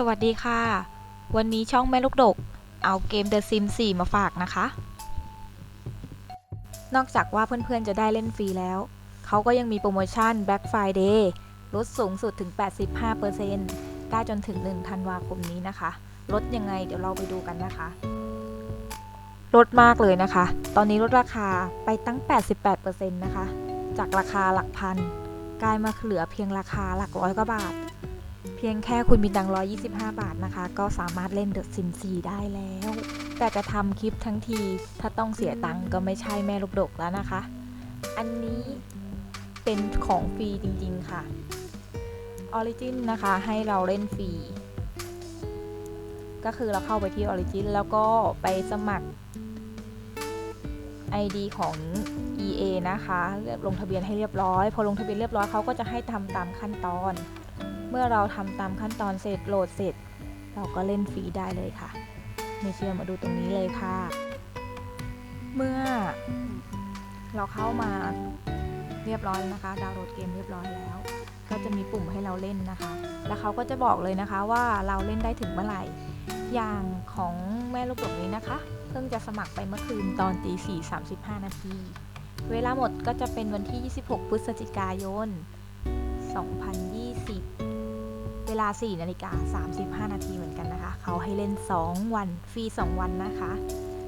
สวัสดีค่ะ วันนี้ช่องแม่ลูกดก เอาเกม The Sims 4 มาฝากนะคะ นอกจากว่าเพื่อนๆจะได้เล่นฟรีแล้ว เขาก็ยังมีโปรโมชั่น Black Friday ลดสูงสุดถึง 85%ได้จนถึง 1 ธันวาคมนี้นะคะ ลดยังไงเดี๋ยวเราไปดูกันนะคะ ลดมากเลยนะคะ ตอนนี้ลดราคาไปตั้ง 88%นะคะ จากราคาหลักพัน กลายมาเหลือเพียงราคาหลักร้อยกว่าบาท เพียงแค่คุณมีตังค์125 บาทนะคะ ก็สามารถเล่นเดอะซิม4ได้แล้ว แต่จะทำคลิปทั้งที ถ้าต้องเสียตังค์ก็ไม่ใช่แม่ลูกดกแล้วนะคะ อันนี้เป็นของฟรีจริงๆค่ะ Origin นะคะให้เราเล่นฟรี ก็คือเราเข้าไปที่ Origin แล้วก็ไปสมัคร ID ของ EA นะคะ ลงทะเบียนให้เรียบร้อย พอลงทะเบียนเรียบร้อยเขาก็จะให้ทำตามขั้นตอน เมื่อเราทำตามขั้นตอนเสร็จโหลดเสร็จ เราก็เล่นฟรีได้เลยค่ะ ไม่เชื่อมาดูตรงนี้เลยค่ะ เมื่อเราเข้ามาเรียบร้อยนะคะ ดาวน์โหลดเกมเรียบร้อยแล้ว ก็จะมีปุ่มให้เราเล่นนะคะ แล้วเขาก็จะบอกเลยนะคะว่าเราเล่นได้ถึงเมื่อไหร่ อย่างของแม่ลูกดกนี้นะคะ เพิ่งจะสมัครไปเมื่อคืนตอนตีสี่สามสิบห้านาทีเวลาหมดก็จะเป็นวันที่ 26 พฤศจิกายน 2020 ลา4นาฬิกา35 นาทีเหมือนกันนะคะ เขาให้เล่น 2 วันฟรี 2 วันนะคะ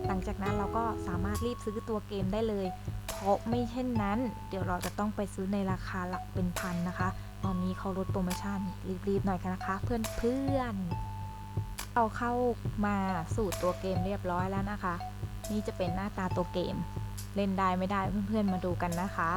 หลังจากนั้นเราก็สามารถรีบซื้อตัวเกมได้เลย เพราะไม่เช่นนั้น เดี๋ยวเราจะต้องไปซื้อในราคาหลักเป็นพันนะคะ ตอนนี้เขาลดโปรโมชั่นรีบๆหน่อยกันนะคะ เพื่อนๆเอาเข้ามาสู่ตัวเกมเรียบร้อยแล้วนะคะ นี่จะเป็นหน้าตาตัวเกม เล่นได้ไม่ได้เพื่อนๆมาดูกันนะคะ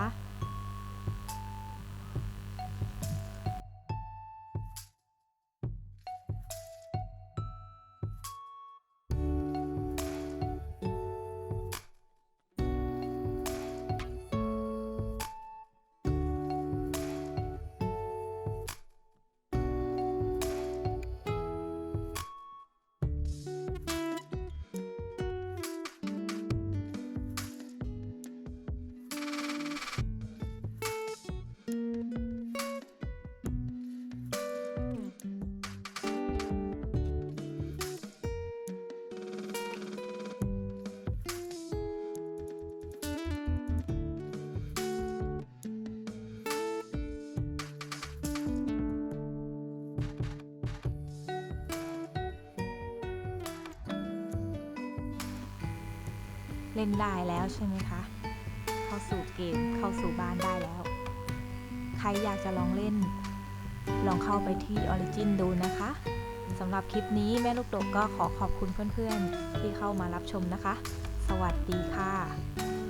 เล่นได้แล้วใช่ไหมคะ เข้าสู่เกมเข้าสู่บ้านได้แล้ว ใครอยากจะลองเล่น ลองเข้าไปที่ Origin ดูนะคะสำหรับคลิปนี้แม่ลูกดกก็ขอขอบคุณเพื่อนๆ ที่เข้ามารับชมนะคะ สวัสดีค่ะ